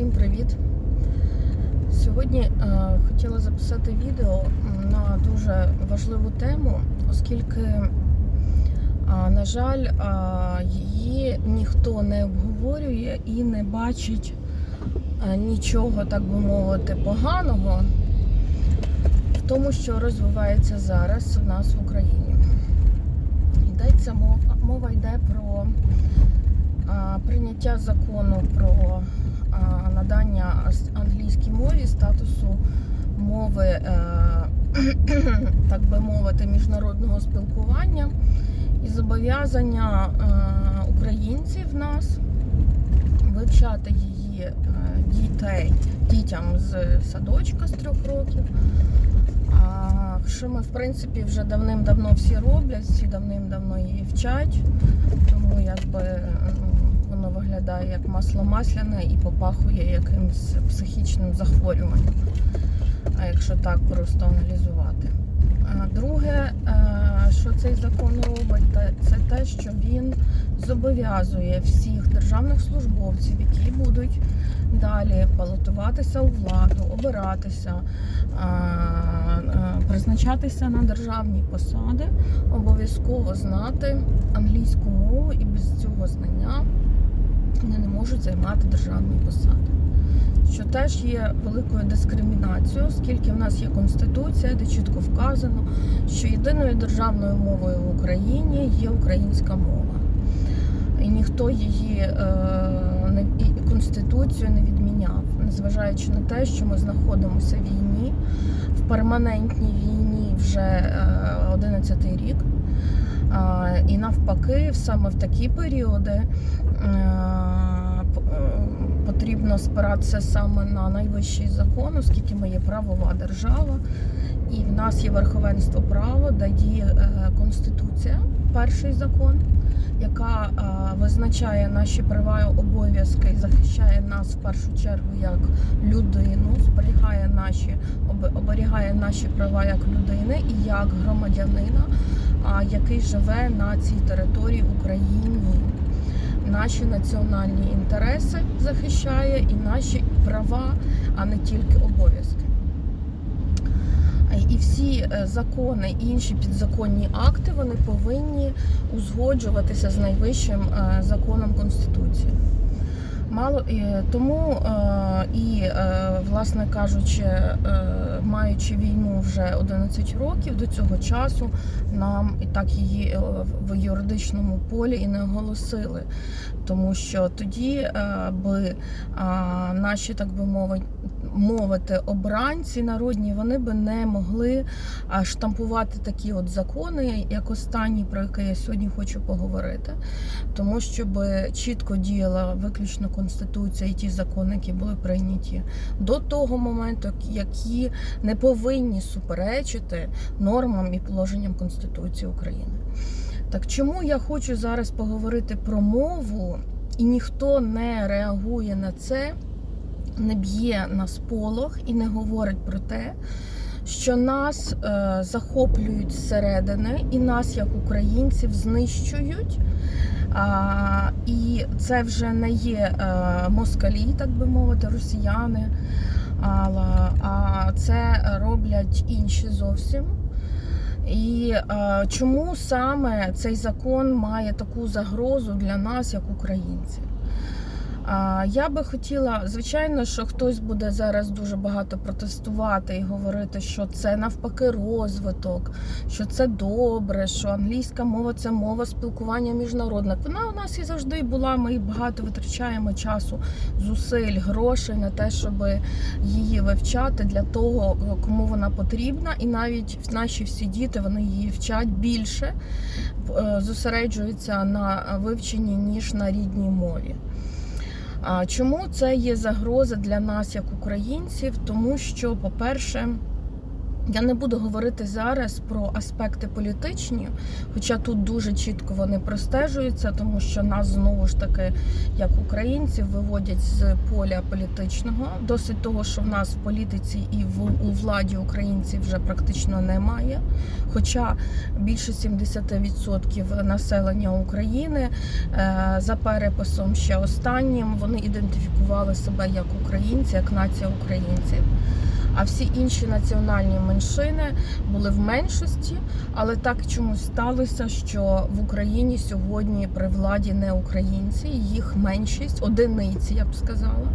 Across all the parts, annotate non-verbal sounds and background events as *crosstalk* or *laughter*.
Всім привіт! Сьогодні е, хотіла записати відео на дуже важливу тему, оскільки, е, на жаль, е, її ніхто не обговорює і не бачить е, нічого, так би мовити, поганого в тому, що розвивається зараз у нас в Україні. Йдеться мова, мова йде про а, прийняття закону про а, надання англійській мові статусу мови, е, *clears throat* так би мовити, міжнародного спілкування і зобов'язання е, українців нас вивчати її е, дітей дітям з садочка з трьох років. Що ми, в принципі, вже давним-давно всі роблять, всі давним-давно її вчать, тому якби воно виглядає як масло масляне і попахує якимось психічним захворюванням, а якщо так просто аналізувати. Друге, е, що цей закон робить, це те, що він зобов'язує всіх державних службовців, які будуть далі балотуватися у владу, обиратися, призначатися на державні посади, обов'язково знати англійську мову і без цього знання вони не можуть займати державні посади. Що теж є великою дискримінацією, оскільки в нас є конституція, де чітко вказано, що єдиною державною мовою в Україні є українська мова. І ніхто її е, не конституцію не відміняв, незважаючи на те, що ми знаходимося в війні, в перманентній війні вже е, 11 рік. І навпаки, саме в такі періоди е, е, потрібно спиратися саме на найвищий закон, оскільки ми є правова держава, і в нас є верховенство права, де діє е, конституція, перший закон, яка визначає наші права і обов'язки і захищає нас в першу чергу як людину, зберігає наші оберігає наші права як людини і як громадянина, який живе на цій території України. Наші національні інтереси захищає і наші права, а не тільки обов'язки. І всі е, закони і інші підзаконні акти вони повинні узгоджуватися з найвищим е, законом Конституції. Мало е, тому е, і, е, власне кажучи, маючи війну вже 11 років до цього часу, нам і так її в юридичному полі і не оголосили. Тому що тоді би наші, так би мовити, мовити, обранці народні, вони би не могли штампувати такі от закони, як останній, про який я сьогодні хочу поговорити. Тому що би чітко діяла виключно конституція і ті закони, які були прийняті до того моменту, які не повинні суперечити нормам і положенням Конституції України. Так чому я хочу зараз поговорити про мову, і ніхто не реагує на це, не б'є на сполох і не говорить про те, що нас е, захоплюють зсередини і нас, як українців, знищують. А, і це вже не є е, москалі, так би мовити, росіяни, а, а це роблять інші зовсім. І е, чому саме цей закон має таку загрозу для нас, як українців? Я би хотіла, звичайно, що хтось буде зараз дуже багато протестувати і говорити, що це навпаки розвиток, що це добре, що англійська мова це мова спілкування міжнародних. Вона у нас і завжди була. Ми багато витрачаємо часу, зусиль, грошей на те, щоб її вивчати для того, кому вона потрібна, і навіть наші всі діти вони її вчать більше, е, зосереджуються на вивченні ніж на рідній мові. Чому це є загроза для нас, як українців? Тому що, по-перше, Я не буду говорити зараз про аспекти політичні, хоча тут дуже чітко вони простежуються, тому що нас знову ж таки, як українців, виводять з поля політичного. Досить того, що в нас в політиці і в у владі українців вже практично немає. Хоча більше 70% населення України е, за переписом ще останнім вони ідентифікували себе як українці, як нація українців. А всі інші національні меншини були в меншості, але так чомусь сталося, що в Україні сьогодні при владі не українці, їх меншість, одиниці, я б сказала.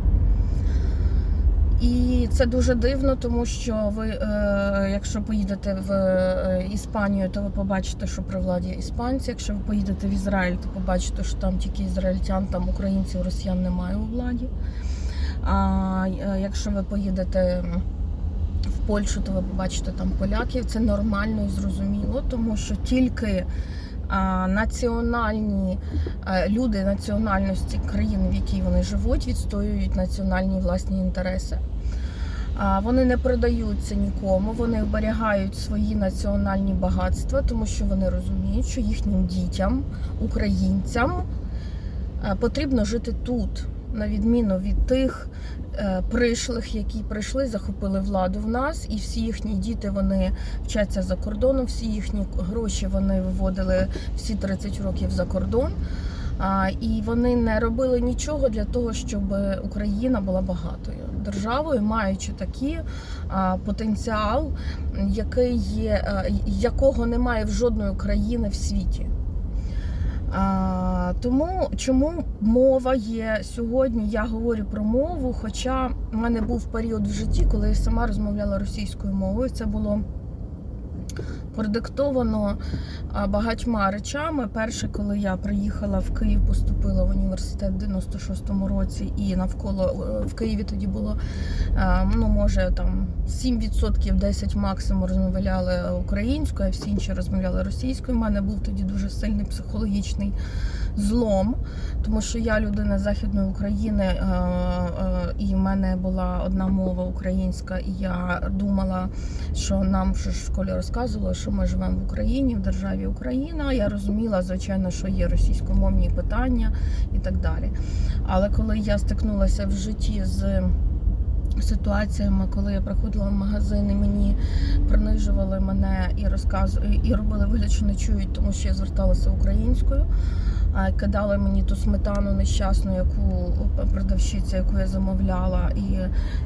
І це дуже дивно, тому що ви, е, якщо поїдете в е, Іспанію, то ви побачите, що при владі іспанці. Якщо ви поїдете в Ізраїль, то побачите, що там тільки ізраїльтян, там українців, росіян немає у владі. А е, якщо ви поїдете Польщу, то ви побачите там поляків. Це нормально і зрозуміло, тому що тільки національні люди національності країн, в якій вони живуть, відстоюють національні власні інтереси. Вони не продаються нікому, вони оберігають свої національні багатства, тому що вони розуміють, що їхнім дітям, українцям, потрібно жити тут, на відміну від тих пришлих, які прийшли, захопили владу в нас, і всі їхні діти вони вчаться за кордоном, всі їхні гроші вони виводили всі 30 років за кордон. А, і вони не робили нічого для того, щоб Україна була багатою державою, маючи такий а, потенціал, який є, а, якого немає в жодної країни в світі. А, тому чому мова є сьогодні? Я говорю про мову, хоча в мене був період в житті, коли я сама розмовляла російською мовою. Це було продиктовано багатьма речами. Перше, коли я приїхала в Київ, поступила в університет в 96-му році, і навколо е, в Києві тоді було ну може там 7%, 10 максимум розмовляли українською, а всі інші розмовляли російською. У мене був тоді дуже сильний психологічний злом, тому що я людина західної України, е, е, і в мене була одна мова українська, і я думала, що нам вже в школі розказували, що ми живемо в Україні, в державі Україна. Я розуміла, звичайно, що є російськомовні питання і так далі. Але коли я стикнулася в житті з Ситуаціями, коли я приходила в магазин, і мені принижували мене і розказували, і робили вигляд, що не чують, тому що я зверталася українською, кидали мені ту сметану нещасну, яку продавщиця, яку я замовляла, і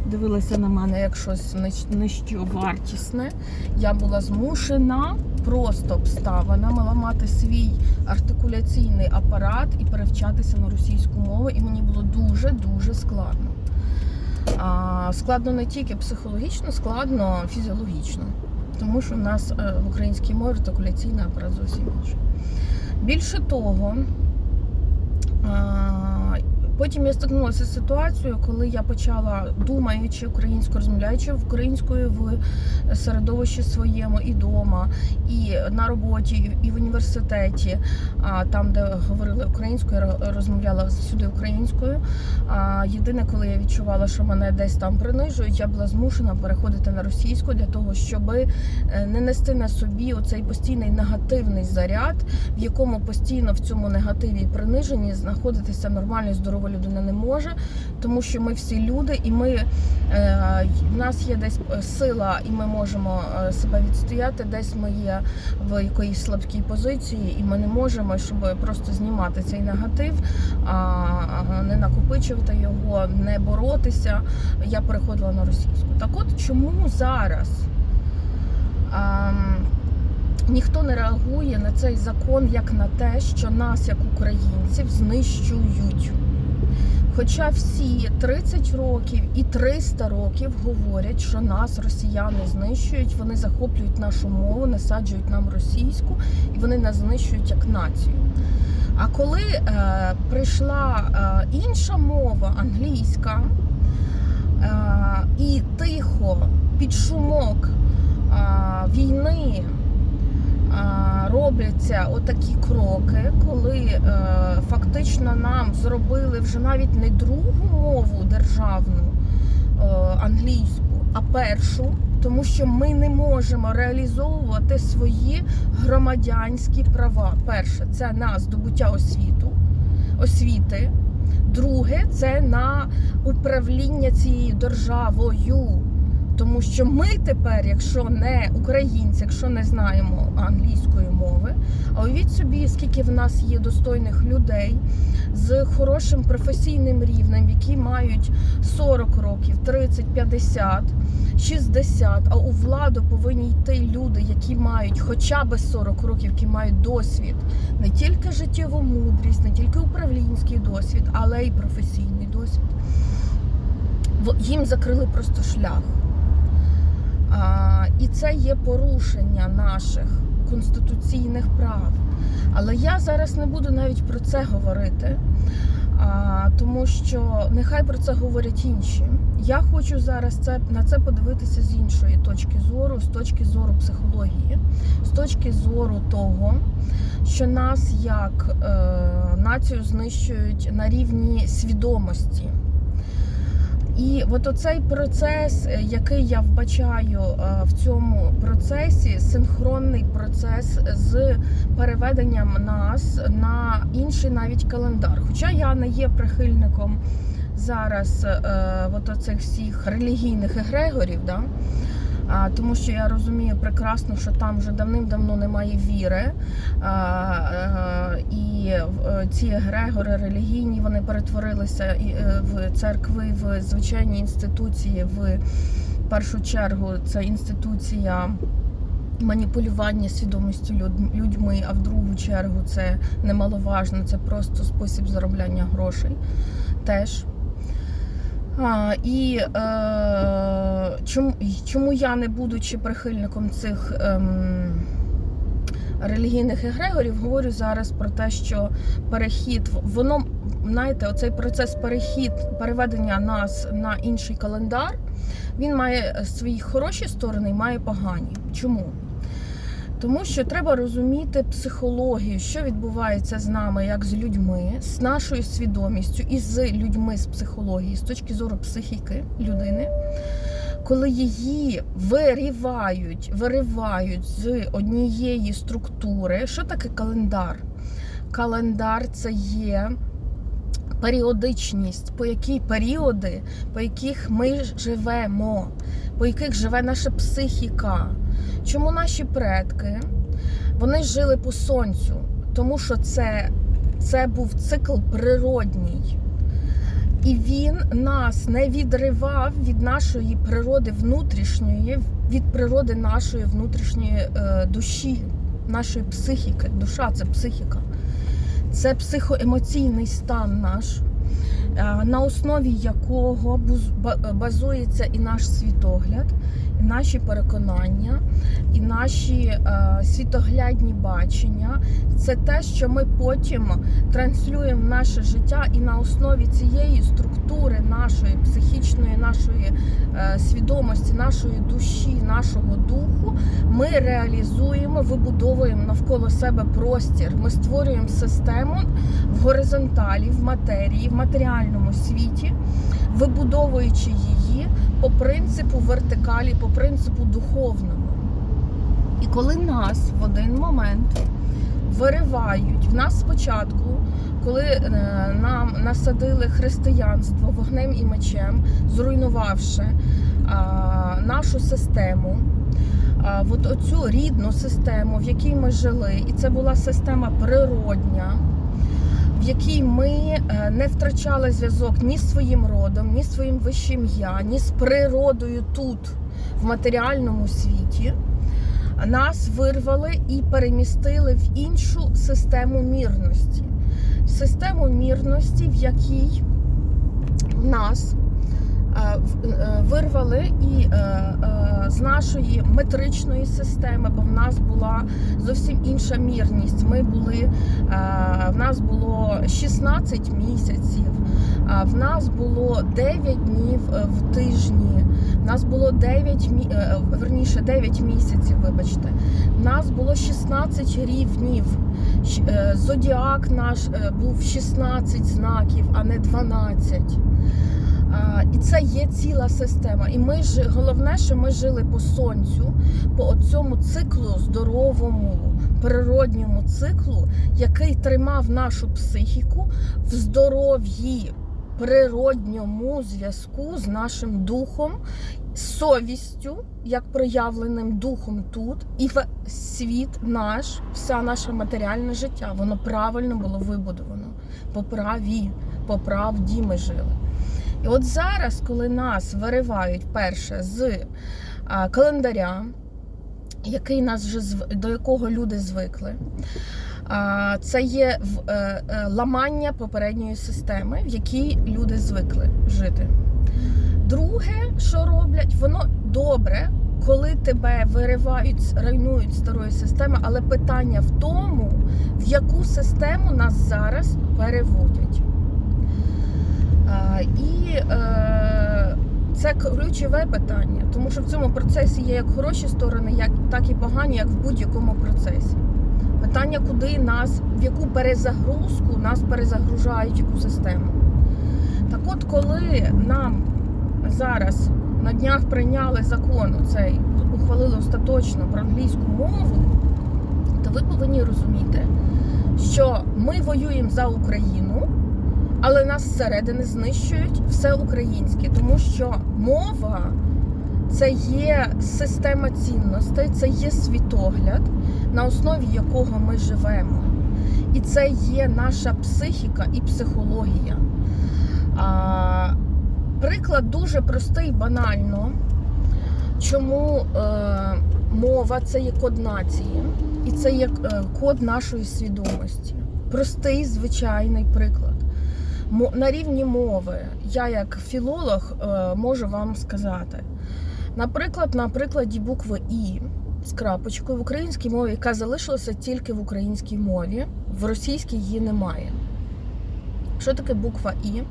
дивилася на мене як щось нижчовартісне. Я була змушена просто обставина, мала мати свій артикуляційний апарат і перевчатися на російську мову, і мені було дуже дуже складно. А, Складно не тільки психологічно, складно фізіологічно, тому що в нас е, в українській мові артикуляційний апарат зовсім інший. Більше того, Потім я стикнулася з ситуацією, коли я почала, думаючи українською, розмовляючи українською в середовищі своєму і вдома, і на роботі, і в університеті, там, де говорили українською, розмовляла сюди українською. Єдине, коли я відчувала, що мене десь там принижують, я була змушена переходити на російську для того, щоб е, не нести на собі оцей постійний негативний заряд, в якому постійно в цьому негативі і приниженні знаходитися нормально людина не може, тому що ми всі люди, і ми е, в нас є десь сила, і ми можемо е, себе відстояти. Десь ми є в якоїсь слабкій позиції, і ми не можемо, щоб просто знімати цей негатив, а не накопичувати його, не боротися. Я переходила на російську. Так, от чому зараз? А, Ніхто не реагує на цей закон як на те, що нас, як українців, знищують. Хоча всі 30 років і 300 років говорять, що нас росіяни знищують, вони захоплюють нашу мову, насаджують нам російську і вони нас знищують як націю. А коли е, прийшла е, інша мова англійська е, і тихо під шумок е, війни робляться отакі кроки, коли е, фактично нам зробили вже навіть не другу мову державну е, англійську, а першу, тому що ми не можемо реалізовувати свої громадянські права. Перше, це на здобуття освіту, освіти. Друге, це на управління цією державою. Тому що ми тепер, якщо не українці, якщо не знаємо англійської мови, а уявіть собі, скільки в нас є достойних людей з хорошим професійним рівнем, які мають 40 років, 30, 50, 60, а у владу повинні йти люди, які мають хоча б 40 років, які мають досвід, не тільки життєву мудрість, не тільки управлінський досвід, але й професійний досвід. Їм закрили просто шлях. І це є порушення наших конституційних прав. Але я зараз не буду навіть про це говорити, тому що нехай про це говорять інші. Я хочу зараз це, на це подивитися з іншої точки зору, з точки зору психології, з точки зору того, що нас як е, націю знищують на рівні свідомості. І от оцей процес, е, який я вбачаю е, в цьому процесі, синхронний процес з переведенням нас на інший навіть календар. Хоча я не є прихильником зараз е, от оцих всіх релігійних егрегорів, да? А, тому що я розумію прекрасно, що там вже давним-давно немає віри. А, е, і е, ці егрегори релігійні вони перетворилися е, в церкви, в звичайні інституції. В першу чергу це інституція. Маніпулювання свідомістю людьми, а в другу чергу це немаловажно, це просто спосіб заробляння грошей теж. А, і е, чому, чому я, не будучи прихильником цих ем, релігійних егрегорів, говорю зараз про те, що перехід, воно, знаєте, оцей процес перехід, переведення нас на інший календар, він має свої хороші сторони і має погані. Чому? Тому що треба розуміти психологію, що відбувається з нами, як з людьми, з нашою свідомістю і з людьми з психології, з точки зору психіки людини, коли її виривають, виривають з однієї структури. Що таке календар? Календар це є періодичність, по якій періоди, по яких ми живемо, по яких живе наша психіка. Чому наші предки вони жили по сонцю? Тому що це, це був цикл природній. І він нас не відривав від нашої природи внутрішньої, від природи нашої внутрішньої е, душі, нашої психіки. Душа це психіка. Це психоемоційний стан наш, е, на основі якого базується і наш світогляд, наші переконання, і наші е, світоглядні бачення. Це те, що ми потім транслюємо в наше життя, і на основі цієї структури нашої психічної, нашої е, свідомості, нашої душі, нашого духу, ми реалізуємо, вибудовуємо навколо себе простір. Ми створюємо систему в горизонталі, в матерії, в матеріальному світі, вибудовуючи її по принципу вертикалі, по принципу духовному. І коли нас в один момент виривають, в нас спочатку, коли е, нам насадили християнство вогнем і мечем, зруйнувавши нашу систему, от оцю рідну систему, в якій ми жили, і це була система природня. В якій ми е, не втрачали зв'язок ні з своїм родом, ні з своїм вищим я, ні з природою тут, в матеріальному світі, нас вирвали і перемістили в іншу систему мірності. Систему мірності, в якій нас вирвали і е, е, з нашої метричної системи, бо в нас була зовсім інша мірність. Ми були, е, в нас було 16 місяців, в нас було 9 днів е, в тижні. В нас було 9, е, верніше 9 місяців, вибачте. В нас було 16 рівнів. Е, Зодіак наш е, був 16 знаків, а не 12. А, і це є ціла система. І ми ж головне, що ми жили по сонцю, по цьому циклу здоровому, природньому циклу, який тримав нашу психіку в здоров'ї, природньому зв'язку з нашим духом, совістю, як проявленим духом тут, і в світ наш, все наше матеріальне життя, воно правильно було вибудовано. По праві, по правді ми жили. І от зараз, коли нас виривають перше з календаря, який нас вже до якого люди звикли, це є е, е, ламання попередньої системи, в якій люди звикли жити. Друге, що роблять, воно добре, коли тебе виривають, руйнують старої системи, але питання в тому, в яку систему нас зараз переводять. І е, це ключове питання, тому що в цьому процесі є як хороші сторони, як, так і погані, як в будь-якому процесі. Питання, куди нас, в яку перезагрузку нас перезагружають яку систему. Так от, коли нам зараз на днях прийняли закон цей, ухвалили остаточно про англійську мову, то ви повинні розуміти, що ми воюємо за Україну, але нас зсередини знищують все українське, тому що мова це є система цінностей, це є світогляд, на основі якого ми живемо. І це є наша психіка і психологія. А, приклад дуже простий, банально. Чому е, мова це є код нації, і це є е, код нашої свідомості. Простий, звичайний приклад. На рівні мови, я як філолог е, можу вам сказати. Наприклад, на прикладі букви І з крапочкою в українській мові, яка залишилася тільки в українській мові, в російській її немає. Що таке буква І?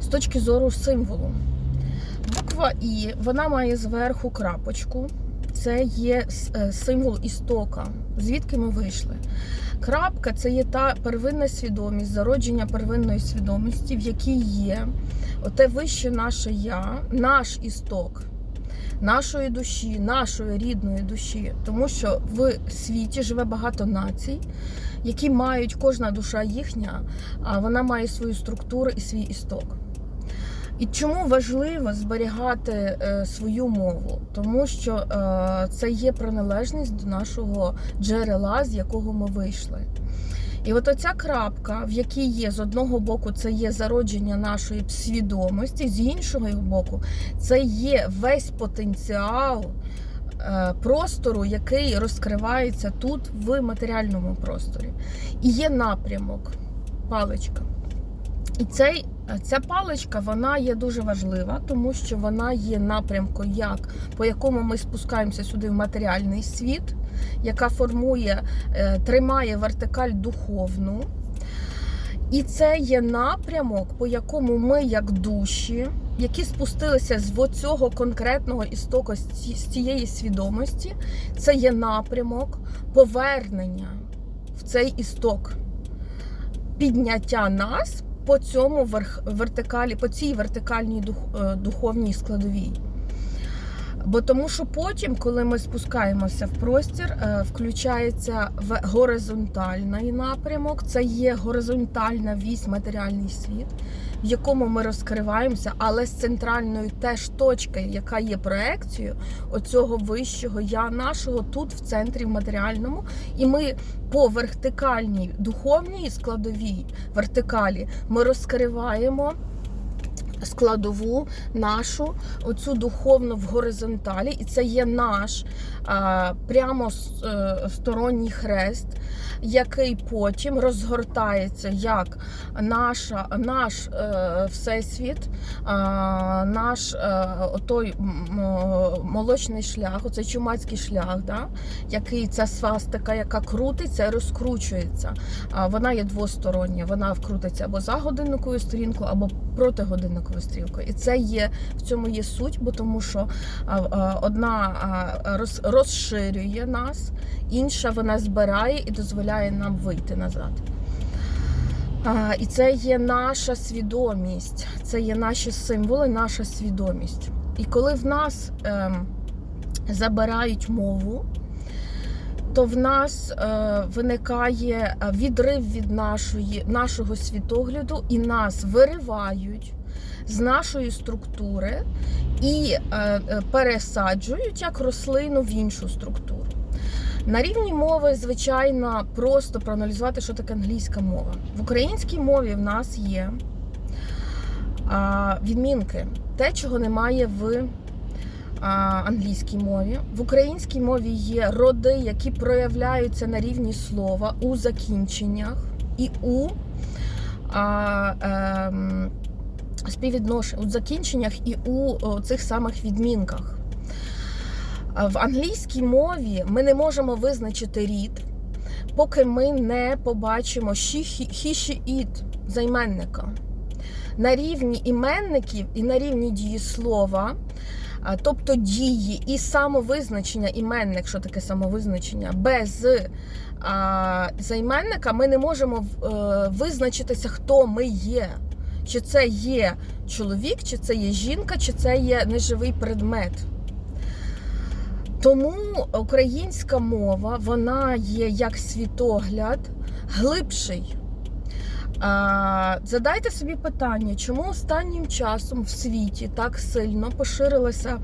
З точки зору символу. Буква І вона має зверху крапочку. Це є е, символ істока, звідки ми вийшли. Крапка це є та первинна свідомість, зародження первинної свідомості, в якій є оте вище наше я, наш істок, нашої душі, нашої рідної душі. Тому що в світі живе багато націй, які мають кожна душа їхня, а вона має свою структуру і свій істок. І чому важливо зберігати е, свою мову? Тому що е, це є приналежність до нашого джерела, з якого ми вийшли. І от оця крапка, в якій є з одного боку, це є зародження нашої свідомості, з іншого боку, це є весь потенціал е, простору, який розкривається тут в матеріальному просторі. І є напрямок, паличка. І цей, ця паличка вона є дуже важлива, тому що вона є напрямком, як, по якому ми спускаємося сюди в матеріальний світ, яка формує, е, тримає вертикаль духовну. І це є напрямок, по якому ми, як душі, які спустилися з цього конкретного істока, з цієї свідомості, це є напрямок повернення в цей істок, підняття нас по цьому вертикалі, по цій вертикальній е, духовній складовій. Бо тому, що потім, коли ми спускаємося в простір, е, включається в горизонтальний напрямок. Це є горизонтальна вісь, матеріальний світ, в якому ми розкриваємося, але з центральною теж точки, яка є проекцією оцього вищого я нашого тут в центрі в матеріальному. І ми по вертикальній духовній складовій вертикалі ми розкриваємо складову нашу, оцю духовну в горизонталі, і це є наш а, прямо е, сторонній хрест, який потім розгортається як наша, наш е, всесвіт, а, наш е, отой м, м, молочний шлях, оцей чумацький шлях, да, який ця свастика, яка крутиться і розкручується. А, Вона є двостороння, вона вкрутиться або за годинниковою сторінкою, або проти годинниковою стрілкою. І це є в цьому є суть, бо тому що одна розширює нас, інша вона збирає і дозволяє нам вийти назад. І це є наша свідомість, це є наші символи, наша свідомість. І коли в нас ем, забирають мову, то в нас е, виникає е, відрив від нашої, нашого світогляду, і нас виривають з нашої структури і е, е, пересаджують як рослину в іншу структуру. На рівні мови, звичайно, просто проаналізувати, що таке англійська мова. В українській мові в нас є відмінки, те, чого немає в англійській мові. В українській мові є роди, які проявляються на рівні слова у закінченнях і у а, ем, співвідношень, у закінченнях і у цих самих відмінках. В англійській мові ми не можемо визначити рід, поки ми не побачимо she, he, займенника. На рівні іменників і на рівні дієслова, тобто дії і самовизначення іменник, що таке самовизначення, без а, займенника ми не можемо е, визначитися, хто ми є. Чи це є чоловік, чи це є жінка, чи це є неживий предмет. Тому українська мова вона є як світогляд глибший. Задайте собі питання, чому останнім часом в світі так сильно поширилися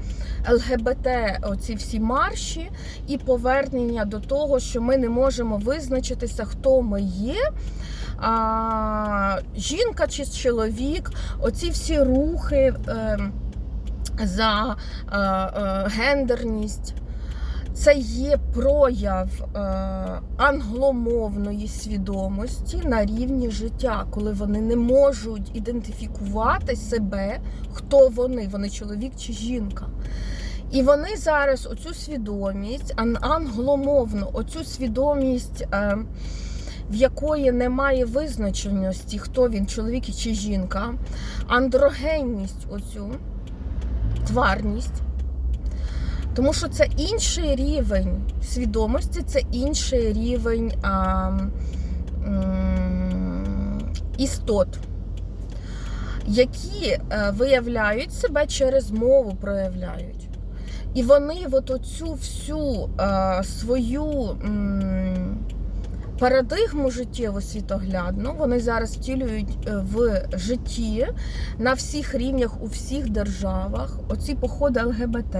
ЛГБТ, оці всі марші, і повернення до того, що ми не можемо визначитися, хто ми є. А, жінка чи чоловік, оці всі рухи е, за е, е, гендерність. Це є прояв е, англомовної свідомості на рівні життя, коли вони не можуть ідентифікувати себе, хто вони, вони чоловік чи жінка. І вони зараз оцю свідомість, англомовну, оцю свідомість, е, в якої немає визначеності, хто він, чоловік чи жінка, андрогенність, оцю тварність. Тому що це інший рівень свідомості, це інший рівень а, м, істот, які е, виявляють себе через мову, проявляють. І вони от оцю всю а, свою м, парадигму життєву світоглядну вони зараз втілюють е, в житті на всіх рівнях у всіх державах. Оці походи ЛГБТ,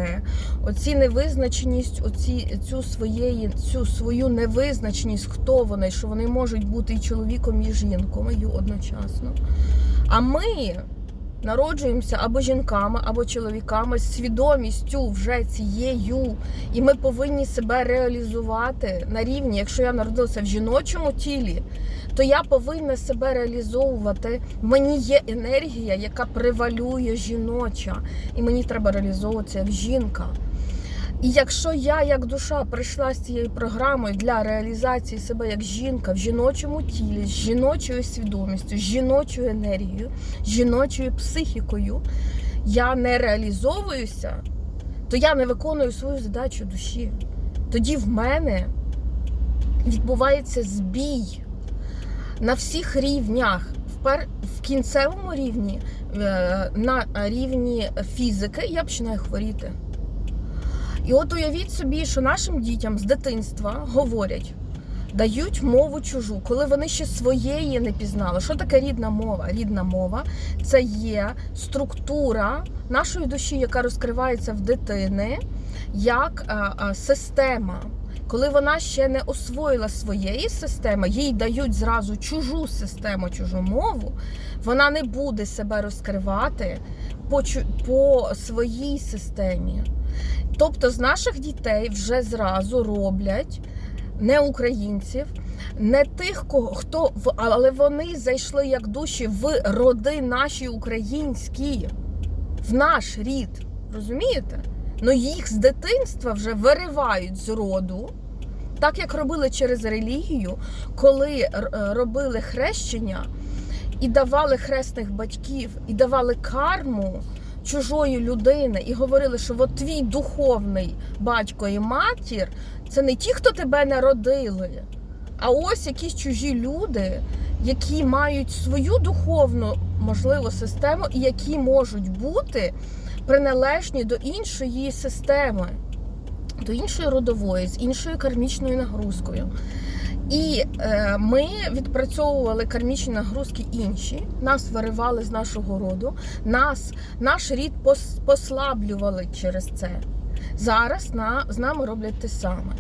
оці невизначеність, оці цю своєї цю свою невизначеність, хто вони, що вони можуть бути і чоловіком, і жінкою одночасно. А ми народжуємося або жінками, або чоловіками з свідомістю вже цією, і ми повинні себе реалізувати на рівні. Якщо я народилася в жіночому тілі, то я повинна себе реалізовувати. Мені є енергія, яка превалює жіноча, і мені треба реалізовуватися в жінка. І якщо я, як душа, прийшла з цією програмою для реалізації себе як жінка в жіночому тілі, з жіночою свідомістю, з жіночою енергією, з жіночою психікою, я не реалізовуюся, то я не виконую свою задачу душі. Тоді в мене відбувається збій на всіх рівнях. В кінцевому рівні, е, на рівні фізики, я починаю хворіти. І от уявіть собі, що нашим дітям з дитинства говорять, дають мову чужу, коли вони ще своєї не пізнали. Що таке рідна мова? Рідна мова це є структура нашої душі, яка розкривається в дитини як а, а, система. Коли вона ще не освоїла своєї системи, їй дають зразу чужу систему, чужу мову, вона не буде себе розкривати по, по своїй системі. Тобто з наших дітей вже зразу роблять не українців, не тих, хто в- але вони зайшли як душі в роди наші українські, в наш рід. Розумієте? Ну їх з дитинства вже виривають з роду. Так як робили через релігію, коли е, робили хрещення і давали хресних батьків, і давали карму чужої людини, і говорили, що от твій духовний батько і матір це не ті, хто тебе народили, а ось якісь чужі люди, які мають свою духовну можливо систему, і які можуть бути приналежні до іншої системи, до іншої родової, з іншою кармічною нагрузкою. І е, ми відпрацьовували кармічні нагрузки інші, нас виривали з нашого роду, нас, наш рід пос, послаблювали через це. Зараз на, з нами роблять те саме.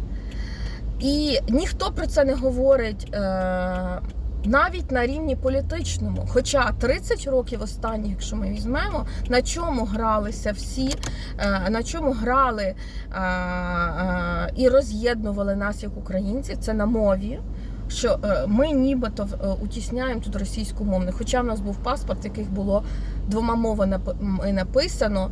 І ніхто про це не говорить е, навіть на рівні політичному. Хоча 30 років останніх, якщо ми візьмемо, на чому гралися всі, е, на чому грали е, е, і роз'єднували нас як українців, це на мові. Що ми нібито утісняємо тут російськомовних, хоча в нас був паспорт, яких було двома мовами написано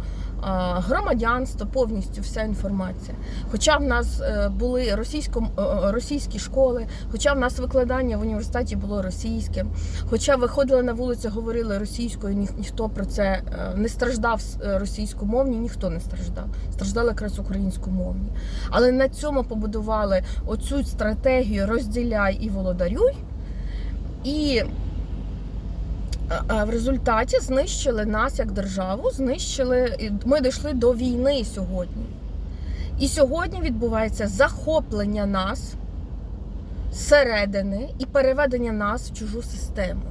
громадянство, повністю вся інформація. Хоча в нас е, були російсько, е, е, російські школи, хоча в нас викладання в університеті було російським, хоча виходили на вулицю, говорили російською, ніх, ніхто про це е, не страждав е, російськомовні, ніхто не страждав. Страждали якраз українськомовні. Але на цьому побудували оцю стратегію розділяй і володарюй. І в результаті знищили нас як державу, знищили. Ми дійшли до війни сьогодні. І сьогодні відбувається захоплення нас зсередини і переведення нас в чужу систему.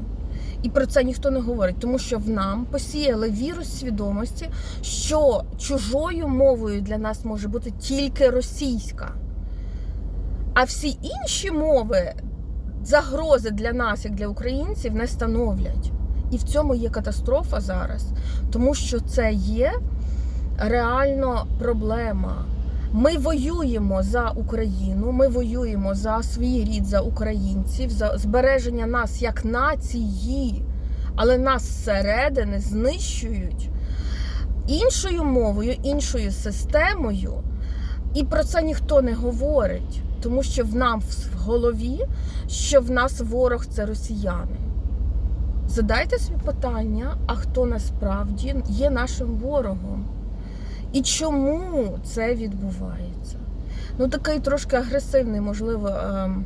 І про це ніхто не говорить, тому що в нам посіяли вірус свідомості, що чужою мовою для нас може бути тільки російська. А всі інші мови загрози для нас, як для українців, не становлять. І в цьому є катастрофа зараз, тому що це є реально проблема. Ми воюємо за Україну, ми воюємо за свій рід, за українців, за збереження нас як нації, але нас зсередини знищують іншою мовою, іншою системою. І про це ніхто не говорить, тому що в нам в голові, що в нас ворог це росіяни. Задайте собі питання, а хто насправді є нашим ворогом? І чому це відбувається? Ну, такий трошки агресивний, можливо, ем,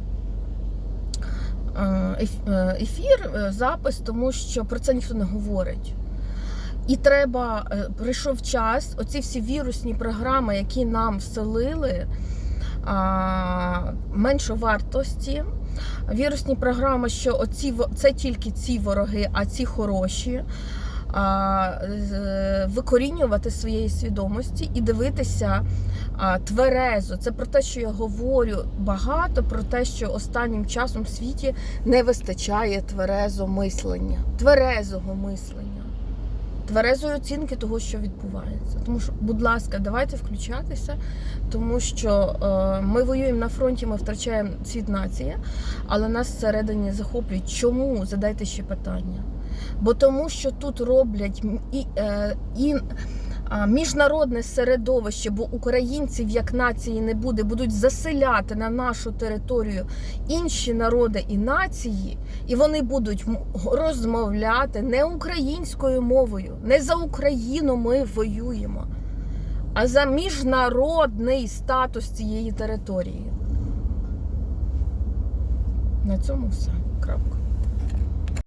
е, е, ефір, е, запис, тому що про це ніхто не говорить. І треба, прийшов час, оці всі вірусні програми, які нам вселили, меншовартості. Вірусні програми, що оці це тільки ці вороги, а ці хороші. А, викорінювати своєї свідомості і дивитися тверезо. Це про те, що я говорю багато про те, що останнім часом в світі не вистачає тверезо мислення, тверезого мислення тверезої оцінки того, що відбувається. Тому що, будь ласка, давайте включатися, тому що е, ми воюємо на фронті, ми втрачаємо цвіт нації, але нас всередині захоплюють. Чому? Задайте ще питання. Бо тому, що тут роблять і, е, і міжнародне середовище, бо українців як нації не буде, будуть заселяти на нашу територію інші народи і нації, і вони будуть розмовляти не українською мовою. Не за Україну ми воюємо, а за міжнародний статус цієї території. На цьому все. Крапка.